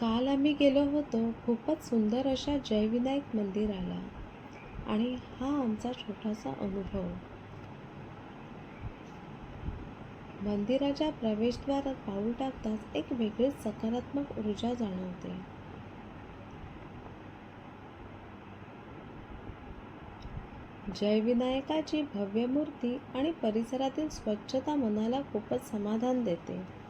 काल आम्ही गेलो होतो खूपच सुंदर अशा जयविनायक मंदिराला. आणि हा आमचा छोटासा अनुभव. मंदिराच्या प्रवेशद्वारात पाऊल टाकताच एक वेगळीच सकारात्मक ऊर्जा जाणवते. जयविनायकाची भव्य मूर्ती आणि परिसरातील स्वच्छता मनाला खूपच समाधान देते.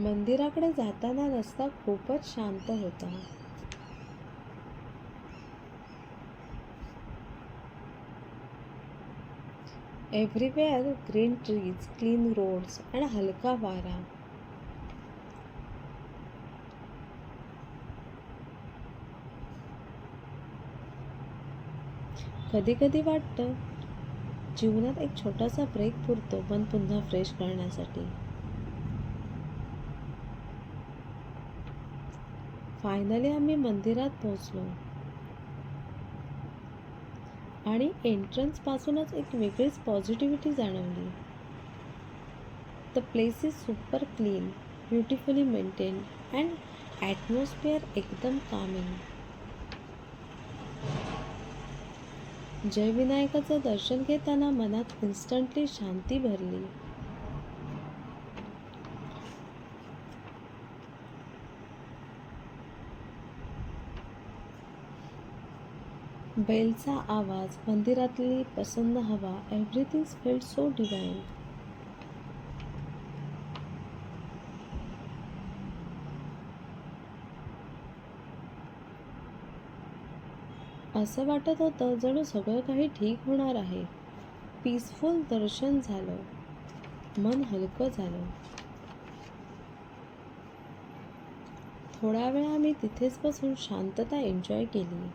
मंदिराकडे जाताना रस्ता खूपच शांत होता. Everywhere green trees clean roads आणि हलका वारा. कधी कधी वाटतं जीवनात एक छोटासा ब्रेक पुरतो पण पुन्हा फ्रेश करण्यासाठी. फायनली आम्ही मंदिरात पोहोचलो. आणि एंट्रन्स पासूनच एक वेगळीच पॉझिटिव्हिटी जाणवली. The place is super clean beautifully maintain and atmosphere एकदम कामिंग जयविनायकाचं दर्शन घेताना मनात इन्स्टंटली शांती भरली. बेलचा आवाज मंदिरातली प्रसन्न हवा एव्हरीथिंग फेल्ट सो डिवाइन असं वाटत होतं जणू सगळं काही ठीक होणार आहे. पीसफुल दर्शन झालं. मन हलकं झालं. थोडा वेळ आम्ही तिथेच बसून शांतता एन्जॉय केली.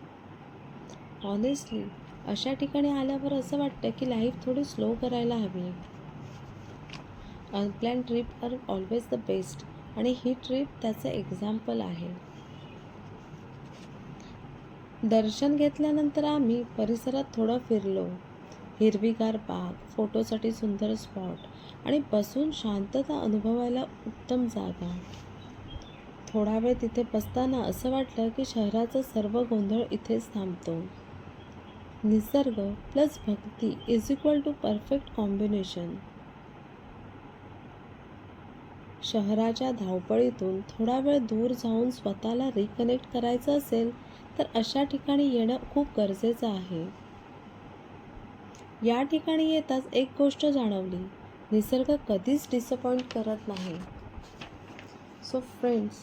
ऑनेस्टली अशा ठिकाणी आल्यावर असं वाटतं की लाईफ थोडी स्लो करायला हवी. Unplanned trip are always the best आणि ही ट्रिप त्याचं एक्झाम्पल आहे. दर्शन घेतल्यानंतर आम्ही परिसरात थोडं फिरलो. हिरवीगार बाग फोटोसाठी सुंदर स्पॉट आणि बसून शांतता अनुभवायला उत्तम जागा. थोडा वेळ तिथे बसताना असं वाटलं की शहराचा सर्व गोंधळ इथेच थांबतो. निसर्ग plus Bhakti is equal to perfect combination शहराच्या धावपळीतून थोडा वेळ दूर जाऊन स्वतःला रिकनेक्ट करायचं असेल तर अशा ठिकाणी येणं खूप गरजेचं आहे. या ठिकाणी येताच एक गोष्ट जाणवली. निसर्ग कधीच डिसअपॉइंट करत नाही. So friends